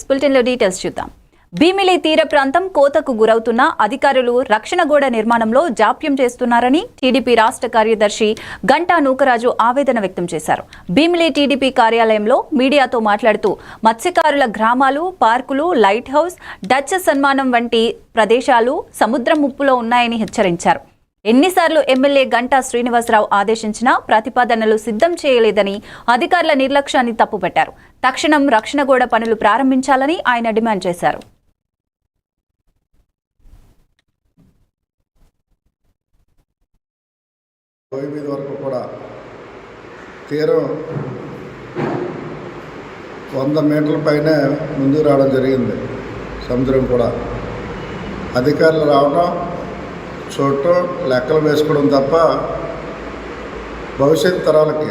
News బులెటిన్లో details చూద్దాం. భీమిలి తీర ప్రాంతం కోతకు గురవుతున్న అధికారులు రక్షణ గోడ నిర్మాణంలో జాప్యం చేస్తున్నారని టీడీపీ రాష్ట్ర కార్యదర్శి గంటా నూకరాజు ఆవేదన వ్యక్తం చేశారు. భీమిలి టీడీపీ కార్యాలయంలో మీడియాతో మాట్లాడుతూ మత్స్యకారుల గ్రామాలు పార్కులు లైట్ హౌస్ డచ్ సన్మానం వంటి ప్రదేశాలు సముద్రం ముప్పులో ఉన్నాయని హెచ్చరించారు. ఎన్నిసార్లు ఎమ్మెల్యే గంటా శ్రీనివాసరావు ఆదేశించినా ప్రతిపాదనలు సిద్ధం చేయలేదని అధికారుల నిర్లక్ష్యాన్ని తప్పుపట్టారు. తక్షణం రక్షణ గోడ పనులు ప్రారంభించాలని ఆయన డిమాండ్ చేశారు. వరకు కూడా తీరం వంద మీటర్ల పైన ముందుకు రావడం జరిగింది. సముద్రం కూడా. అధికారులు రావడం చూడటం లెక్కలు వేసుకోవడం తప్ప భవిష్యత్ తరాలకి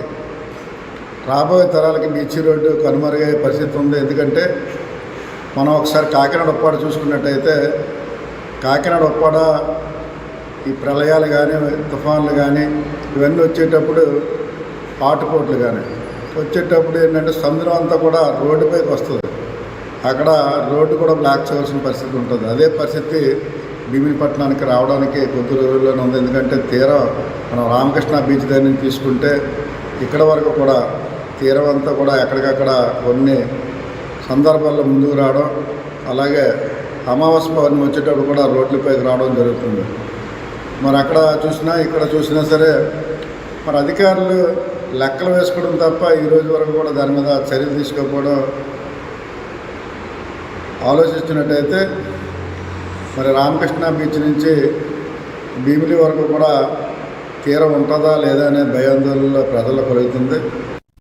రాబోయే తరాలకి బీచ్ రోడ్డు కనుమరుగయ్యే పరిస్థితి ఉంది. ఎందుకంటే మనం ఒకసారి కాకినాడ ఉప్పాడ చూసుకున్నట్టయితే కాకినాడ ఉప్పాడ ఈ ప్రళయాలు కానీ తుఫాన్లు కానీ ఇవన్నీ వచ్చేటప్పుడు ఆటుపోట్లు కానీ వచ్చేటప్పుడు ఏంటంటే సముద్రం అంతా కూడా రోడ్డుపైకి వస్తుంది. అక్కడ రోడ్డు కూడా బ్లాక్ చేయవలసిన పరిస్థితి ఉంటుంది. అదే పరిస్థితి భీమిలిపట్నానికి రావడానికి కొద్ది రోజుల్లోనే ఉంది. ఎందుకంటే తీరం మనం రామకృష్ణ బీచ్ దగ్గర నుంచి తీసుకుంటే ఇక్కడ వరకు కూడా తీరం అంతా కూడా ఎక్కడికక్కడ కొన్ని సందర్భాల్లో ముందుకు రావడం అలాగే అమావాస్య పౌర్ణమి వచ్చేటప్పుడు కూడా రోడ్లపైకి రావడం జరుగుతుంది. మరి అక్కడ చూసినా ఇక్కడ చూసినా సరే మరి అధికారులు లెక్కలు వేసుకోవడం తప్ప ఈ రోజు వరకు కూడా దాని మీద చర్యలు తీసుకోకపోవడం ఆలోచించినట్టయితే మరి రామకృష్ణ బీచ్ నుంచి భీమిలి వరకు కూడా తీరం ఉంటుందా లేదా అనే భయాందోళనలో ప్రజలు కలుగుతుంది